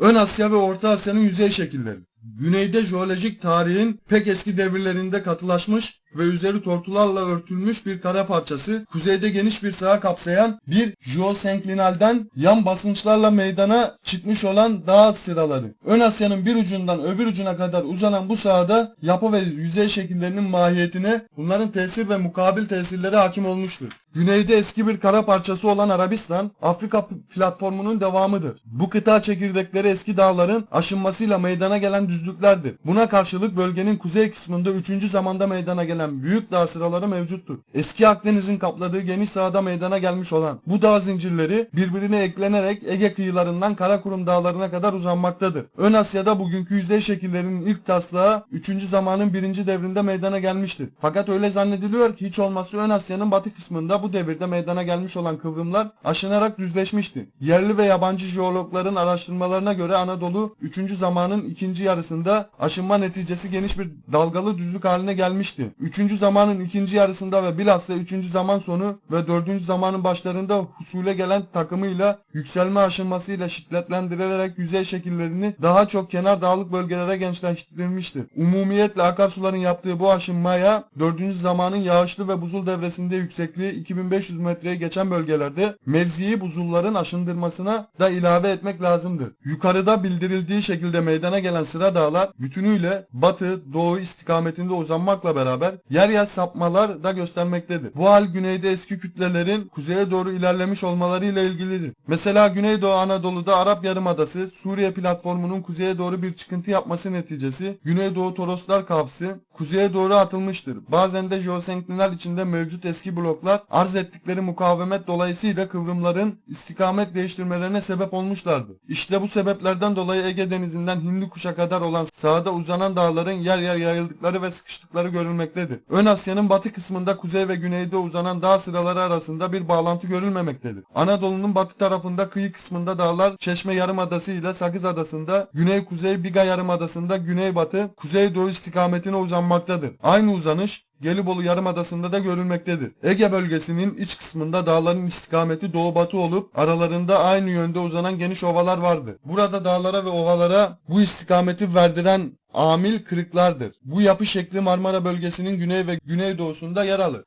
Ön Asya ve Orta Asya'nın yüzey şekilleri. Güneyde jeolojik tarihin pek eski devirlerinde katılaşmış ve üzeri tortularla örtülmüş bir kara parçası, kuzeyde geniş bir saha kapsayan bir jeosenklinalden yan basınçlarla meydana çıkmış olan dağ sıraları. Ön Asya'nın bir ucundan öbür ucuna kadar uzanan bu sahada yapı ve yüzey şekillerinin mahiyetine bunların tesir ve mukabil tesirleri hakim olmuştur. Güneyde eski bir kara parçası olan Arabistan, Afrika platformunun devamıdır. Bu kıta çekirdekleri eski dağların aşınmasıyla meydana gelen düzlüklerdir. Buna karşılık bölgenin kuzey kısmında 3. zamanda meydana gelen büyük dağ sıraları mevcuttur. Eski Akdeniz'in kapladığı geniş sahada meydana gelmiş olan bu dağ zincirleri birbirine eklenerek Ege kıyılarından Karakurum dağlarına kadar uzanmaktadır. Ön Asya'da bugünkü yüzey şekillerinin ilk taslağı 3. zamanın 1. devrinde meydana gelmiştir. Fakat öyle zannediliyor ki hiç olmazsa Ön Asya'nın batı kısmında bu devirde meydana gelmiş olan kıvrımlar aşınarak düzleşmişti. Yerli ve yabancı jeologların araştırmalarına göre Anadolu 3. zamanın ikinci yarısında aşınma neticesi geniş bir dalgalı düzlük haline gelmişti. 3. zamanın ikinci yarısında ve bilhassa 3. zaman sonu ve 4. zamanın başlarında husule gelen takımıyla yükselme aşınmasıyla şiddetlendirilerek yüzey şekillerini daha çok kenar dağlık bölgelere gençleştirilmiştir. Umumiyetle akarsuların yaptığı bu aşınmaya 4. zamanın yağışlı ve buzul devresinde yüksekliği 2500 metreye geçen bölgelerde mevziyi buzulların aşındırmasına da ilave etmek lazımdır. Yukarıda bildirildiği şekilde meydana gelen sıra dağlar bütünüyle batı, doğu istikametinde uzanmakla beraber yer yer sapmalar da göstermektedir. Bu hal güneyde eski kütlelerin kuzeye doğru ilerlemiş olmalarıyla ilgilidir. Mesela Güneydoğu Anadolu'da Arap Yarımadası, Suriye platformunun kuzeye doğru bir çıkıntı yapması neticesi Güneydoğu Toroslar Kavsı kuzeye doğru atılmıştır. Bazen de jeosenklinal içinde mevcut eski bloklar arz ettikleri mukavemet dolayısıyla kıvrımların istikamet değiştirmelerine sebep olmuşlardı. İşte bu sebeplerden dolayı Ege Denizi'nden Hindikuş'a kadar olan sahada uzanan dağların yer yer yayıldıkları ve sıkıştıkları görülmektedir. Ön Asya'nın batı kısmında kuzey ve güneyde uzanan dağ sıraları arasında bir bağlantı görülmemektedir. Anadolu'nun batı tarafında kıyı kısmında dağlar Çeşme Yarımadası ile Sakız Adası'nda, güney-kuzey Biga Yarımadası'nda güneybatı, kuzey-doğu istikametine uzanmaktadır. Aynı uzanış Gelibolu Yarımadası'nda da görülmektedir. Ege bölgesinin iç kısmında dağların istikameti doğu batı olup aralarında aynı yönde uzanan geniş ovalar vardır. Burada dağlara ve ovalara bu istikameti verdiren amil kırıklardır. Bu yapı şekli Marmara bölgesinin güney ve güneydoğusunda yer alır.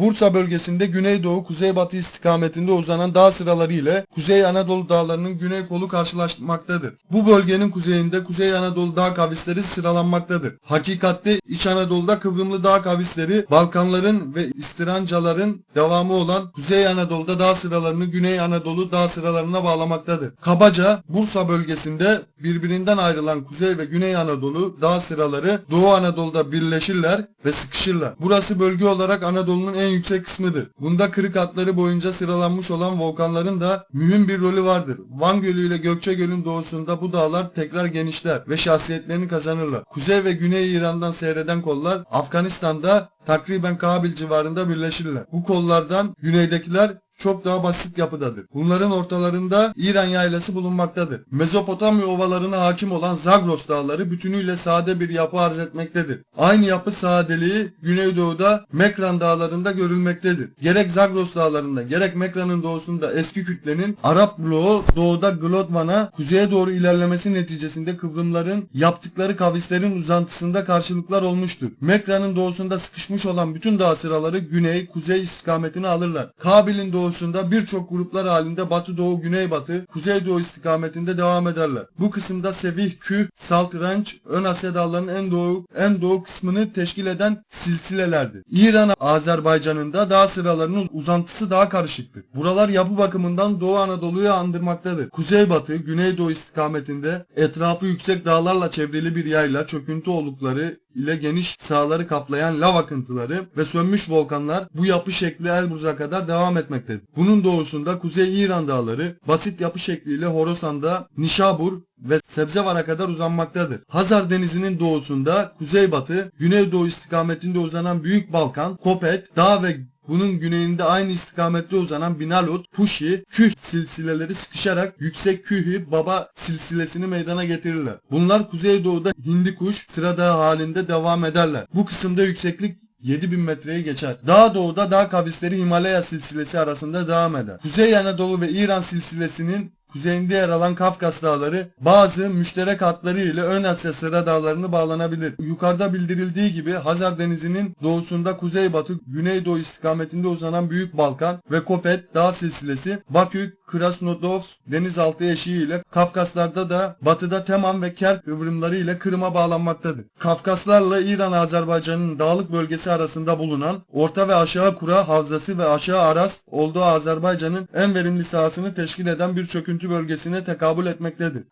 Bursa bölgesinde güneydoğu kuzeybatı istikametinde uzanan dağ sıraları ile Kuzey Anadolu dağlarının güney kolu karşılaşmaktadır. Bu bölgenin kuzeyinde Kuzey Anadolu dağ kavisleri sıralanmaktadır. Hakikatte İç Anadolu'da kıvrımlı dağ kavisleri Balkanların ve İstirancaların devamı olan Kuzey Anadolu'da dağ sıralarını Güney Anadolu dağ sıralarına bağlamaktadır. Kabaca Bursa bölgesinde birbirinden ayrılan Kuzey ve Güney Anadolu dağ sıraları Doğu Anadolu'da birleşirler ve sıkışırlar. Burası bölge olarak Anadolu'nun en yüksek kısmıdır. Bunda kırık hatları boyunca sıralanmış olan volkanların da mühim bir rolü vardır. Van Gölü ile Gökçe Gölü'nün doğusunda bu dağlar tekrar genişler ve şahsiyetlerini kazanırlar. Kuzey ve Güney İran'dan seyreden kollar Afganistan'da takriben Kabil civarında birleşirler. Bu kollardan güneydekiler çok daha basit yapıdadır. Bunların ortalarında İran yaylası bulunmaktadır. Mezopotamya ovalarına hakim olan Zagros dağları bütünüyle sade bir yapı arz etmektedir. Aynı yapı sadeliği Güneydoğu'da Mekran dağlarında görülmektedir. Gerek Zagros dağlarında gerek Mekran'ın doğusunda eski kütlenin Arap bloğu doğuda Glodvan'a kuzeye doğru ilerlemesi neticesinde kıvrımların yaptıkları kavislerin uzantısında karşılıklar olmuştur. Mekran'ın doğusunda sıkışmış olan bütün dağ sıraları güney, kuzey istikametini alırlar. Kabil'in doğusunda birçok gruplar halinde batı doğu güney batı, kuzey doğu istikametinde devam ederler. Bu kısımda Sevih, Küh, Salt Ranch, Ön Asya dağlarının en doğu en doğu kısmını teşkil eden silsilelerdir. İran Azerbaycan'ın da dağ sıralarının uzantısı daha karışıktır. Buralar yapı bakımından Doğu Anadolu'yu andırmaktadır. Kuzeybatı, güneydoğu istikametinde etrafı yüksek dağlarla çevrili bir yayla, çöküntü olukları ile geniş sahaları kaplayan lav akıntıları ve sönmüş volkanlar bu yapı şekli Elbruz'a kadar devam etmektedir. Bunun doğusunda Kuzey İran dağları basit yapı şekliyle Horasan'da Nişabur ve Sebzevar'a kadar uzanmaktadır. Hazar Denizi'nin doğusunda kuzeybatı, güneydoğu istikametinde uzanan Büyük Balkan, Kopet, Dağ ve bunun güneyinde aynı istikamette uzanan Binalut, Puşi, Küh silsileleri sıkışarak yüksek Kühü Baba silsilesini meydana getirirler. Bunlar kuzeydoğuda Hindikuş sıradağı halinde devam ederler. Bu kısımda yükseklik 7000 metreyi geçer. Daha doğuda dağ kavisleri Himalaya silsilesi arasında devam eder. Kuzey Anadolu ve İran silsilesinin kuzeyinde yer alan Kafkas Dağları bazı müşterek hatları ile Ön Asya sıra dağlarını bağlanabilir. Yukarıda bildirildiği gibi Hazar Denizi'nin doğusunda kuzeybatı güneydoğu istikametinde uzanan Büyük Balkan ve Kopet dağ silsilesi Bakü, Krasnodovsk denizaltı eşiği ile Kafkaslarda da batıda Teman ve Kert kıvrımları ile Kırım'a bağlanmaktadır. Kafkaslarla İran-Azerbaycan'ın dağlık bölgesi arasında bulunan Orta ve Aşağı Kura Havzası ve Aşağı Aras olduğu Azerbaycan'ın en verimli sahasını teşkil eden bir çöküntü bölgesine tekabül etmektedir.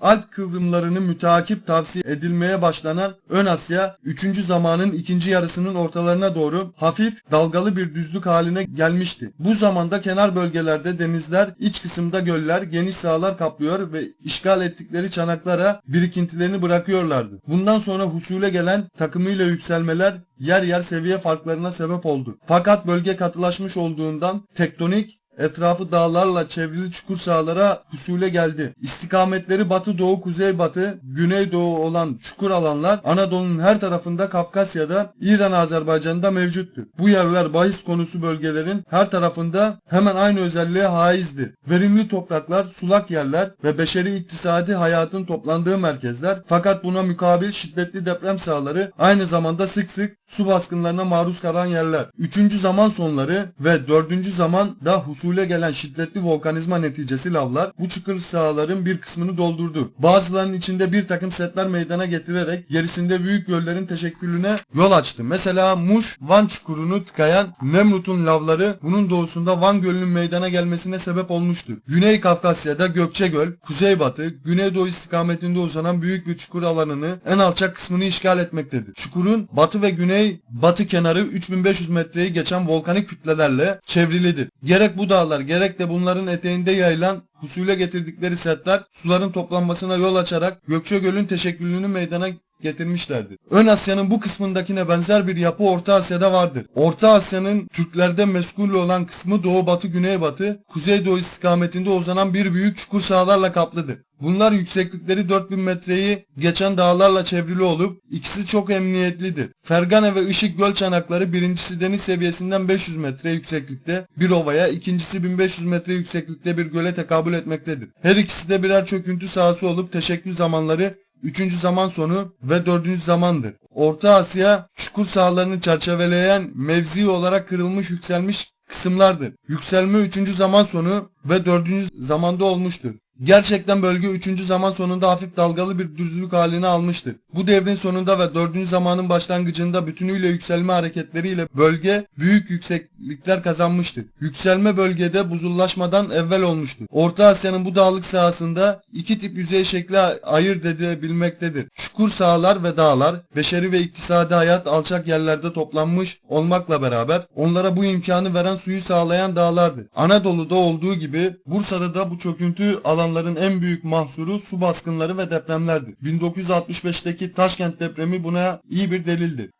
Alp kıvrımlarının müteakip tavsiye edilmeye başlanan Ön Asya 3. zamanın ikinci yarısının ortalarına doğru hafif dalgalı bir düzlük haline gelmişti. Bu zamanda kenar bölgelerde denizler, iç kısımda göller, geniş sahalar kaplıyor ve işgal ettikleri çanaklara birikintilerini bırakıyorlardı. Bundan sonra husule gelen takımıyla yükselmeler yer yer seviye farklarına sebep oldu. Fakat bölge katılaşmış olduğundan tektonik Etrafı dağlarla çevrili çukur sahalara husule geldi. İstikametleri batı doğu kuzey batı güney doğu olan çukur alanlar Anadolu'nun her tarafında Kafkasya'da İran Azerbaycan'da mevcuttur. Bu yerler bahis konusu bölgelerin her tarafında hemen aynı özelliğe haizdir. Verimli topraklar, sulak yerler ve beşeri iktisadi hayatın toplandığı merkezler fakat buna mukabil şiddetli deprem sahaları aynı zamanda sık sık su baskınlarına maruz kalan yerler. Üçüncü zaman sonları ve dördüncü zaman da husule gelen şiddetli volkanizma neticesi lavlar bu çukur sahaların bir kısmını doldurdu. Bazılarının içinde bir takım setler meydana getirerek gerisinde büyük göllerin teşekkülüne yol açtı. Mesela Muş, Van çukurunu tıkayan Nemrut'un lavları bunun doğusunda Van Gölü'nün meydana gelmesine sebep olmuştur. Güney Kafkasya'da Gökçegöl, kuzeybatı, güneydoğu istikametinde uzanan büyük bir çukur alanını en alçak kısmını işgal etmektedir. Çukurun batı ve güney batı kenarı 3500 metreyi geçen volkanik kütlelerle çevrilidir. Gerek bu dağlar gerek de bunların eteğinde yayılan husule getirdikleri setler suların toplanmasına yol açarak Gökçegöl'ün teşekkülünü meydana getirmişlerdir. Ön Asya'nın bu kısmındakine benzer bir yapı Orta Asya'da vardır. Orta Asya'nın Türklerde meskul olan kısmı doğu batı güney batı, kuzey doğu istikametinde uzanan bir büyük çukur sahalarla kaplıdır. Bunlar yükseklikleri 4000 metreyi geçen dağlarla çevrili olup ikisi çok emniyetlidir. Fergana ve Işık göl çanakları birincisi deniz seviyesinden 500 metre yükseklikte bir ovaya, ikincisi 1500 metre yükseklikte bir göle tekabül etmektedir. Her ikisi de birer çöküntü sahası olup teşekkül zamanları Üçüncü zaman sonu ve dördüncü zamandır. Orta Asya çukur sahalarını çerçeveleyen mevzi olarak kırılmış yükselmiş kısımlardır. Yükselme üçüncü zaman sonu ve dördüncü zamanda olmuştur. Gerçekten bölge 3. zaman sonunda hafif dalgalı bir düzlük halini almıştır. Bu devrin sonunda ve 4. zamanın başlangıcında bütünüyle yükselme hareketleriyle bölge büyük yükseklikler kazanmıştır. Yükselme bölgede buzullaşmadan evvel olmuştur. Orta Asya'nın bu dağlık sahasında iki tip yüzey şekli ayırt edilebilmektedir. Çukur sahalar ve dağlar, beşeri ve iktisadi hayat alçak yerlerde toplanmış olmakla beraber onlara bu imkanı veren suyu sağlayan dağlardır. Anadolu'da olduğu gibi Bursa'da da bu çöküntü alanların en büyük mahsuru su baskınları ve depremlerdir. 1965'teki Taşkent depremi buna iyi bir delildir.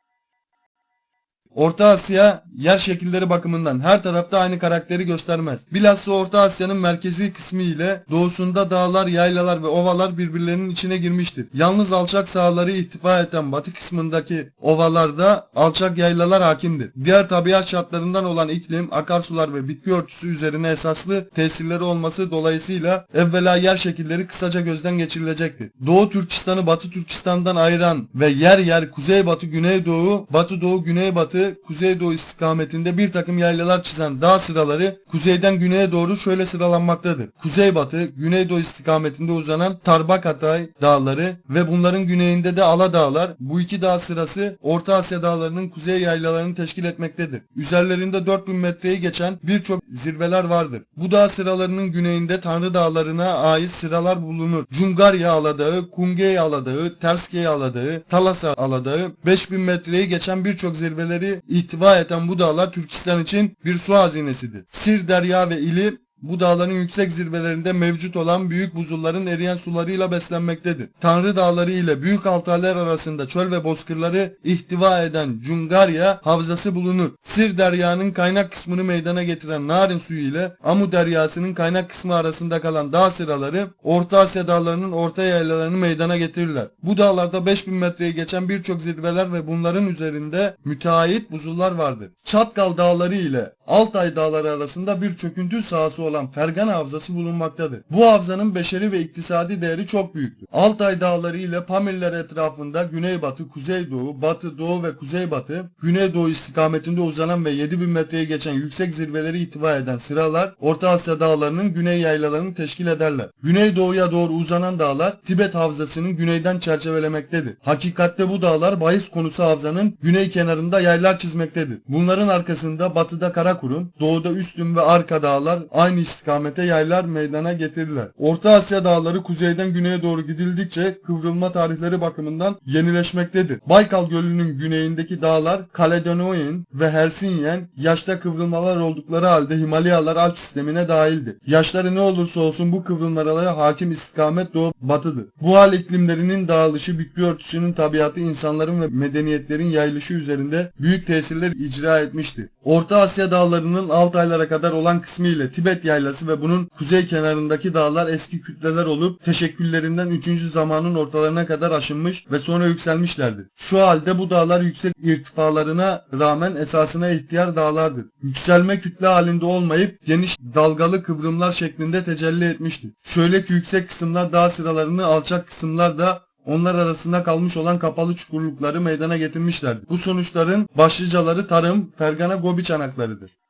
Orta Asya yer şekilleri bakımından her tarafta aynı karakteri göstermez. Bilhassa Orta Asya'nın merkezi kısmı ile doğusunda dağlar, yaylalar ve ovalar birbirlerinin içine girmiştir. Yalnız alçak sahaları ihtiva eden batı kısmındaki ovalarda alçak yaylalar hakimdir. Diğer tabiat şartlarından olan iklim, akarsular ve bitki örtüsü üzerine esaslı tesirleri olması dolayısıyla evvela yer şekilleri kısaca gözden geçirilecektir. Doğu Türkistan'ı Batı Türkistan'dan ayıran ve yer yer kuzeybatı, güneydoğu, batı doğu, güneybatı, kuzeydoğu istikametinde bir takım yaylalar çizen dağ sıraları kuzeyden güneye doğru şöyle sıralanmaktadır. Kuzeybatı, güneydoğu istikametinde uzanan Tarbakatay dağları ve bunların güneyinde de Ala dağlar. Bu iki dağ sırası Orta Asya dağlarının kuzey yaylalarını teşkil etmektedir. Üzerlerinde 4000 metreyi geçen birçok zirveler vardır. Bu dağ sıralarının güneyinde Tanrı dağlarına ait sıralar bulunur. Cungarya Aladağı, Kungey Aladağı, Terskey Aladağı, Talasa Aladağı 5000 metreyi geçen birçok zirveleri ihtiva eden bu dağlar Türkistan için bir su hazinesidir. Sir Derya ve ili bu dağların yüksek zirvelerinde mevcut olan büyük buzulların eriyen sularıyla beslenmektedir. Tanrı dağları ile büyük altarlar arasında çöl ve bozkırları ihtiva eden Cungarya havzası bulunur. Sir Derya'nın kaynak kısmını meydana getiren Narin suyu ile Amu Deryası'nın kaynak kısmı arasında kalan dağ sıraları Orta Asya dağlarının orta yaylalarını meydana getirirler. Bu dağlarda 5000 metreyi geçen birçok zirveler ve bunların üzerinde müteahhit buzullar vardır. Çatkal dağları ile Altay dağları arasında bir çöküntü sahası olan Fergana Havzası bulunmaktadır. Bu havzanın beşeri ve iktisadi değeri çok büyüktür. Altay dağları ile Pamirler etrafında güneybatı, kuzeydoğu, batı, doğu ve kuzeybatı, güneydoğu istikametinde uzanan ve 7000 metreyi geçen yüksek zirveleri ihtiva eden sıralar Orta Asya dağlarının güney yaylalarını teşkil ederler. Güneydoğuya doğru uzanan dağlar Tibet Havzası'nın güneyden çerçevelemektedir. Hakikatte bu dağlar bahis konusu havzanın güney kenarında yaylar çizmektedir. Bunların arkasında batıda Karakurum, doğuda Üstün ve Arka dağlar aynı istikamete yaylar meydana getirirler. Orta Asya dağları kuzeyden güneye doğru gidildikçe kıvrılma tarihleri bakımından yenileşmektedir. Baykal Gölü'nün güneyindeki dağlar Kaledonien ve Helsinyen yaşta kıvrılmalar oldukları halde Himalayalar alp sistemine dahildir. Yaşları ne olursa olsun bu kıvrılmalara hakim istikamet doğu batıdır. Bu hal iklimlerinin dağılışı, bitki örtüşünün tabiatı insanların ve medeniyetlerin yayılışı üzerinde büyük tesirler icra etmiştir. Orta Asya dağlarının alt aylara kadar olan kısmı ile Tibet yaylası ve bunun kuzey kenarındaki dağlar eski kütleler olup teşekküllerinden 3. zamanın ortalarına kadar aşınmış ve sonra yükselmişlerdir. Şu halde bu dağlar yüksek irtifalarına rağmen esasına ihtiyar dağlardır. Yükselme kütle halinde olmayıp geniş dalgalı kıvrımlar şeklinde tecelli etmiştir. Şöyle ki yüksek kısımlar dağ sıralarını alçak kısımlar da onlar arasında kalmış olan kapalı çukurlukları meydana getirmişlerdir. Bu sonuçların başlıcaları tarım, Fergana Gobi çanaklarıdır.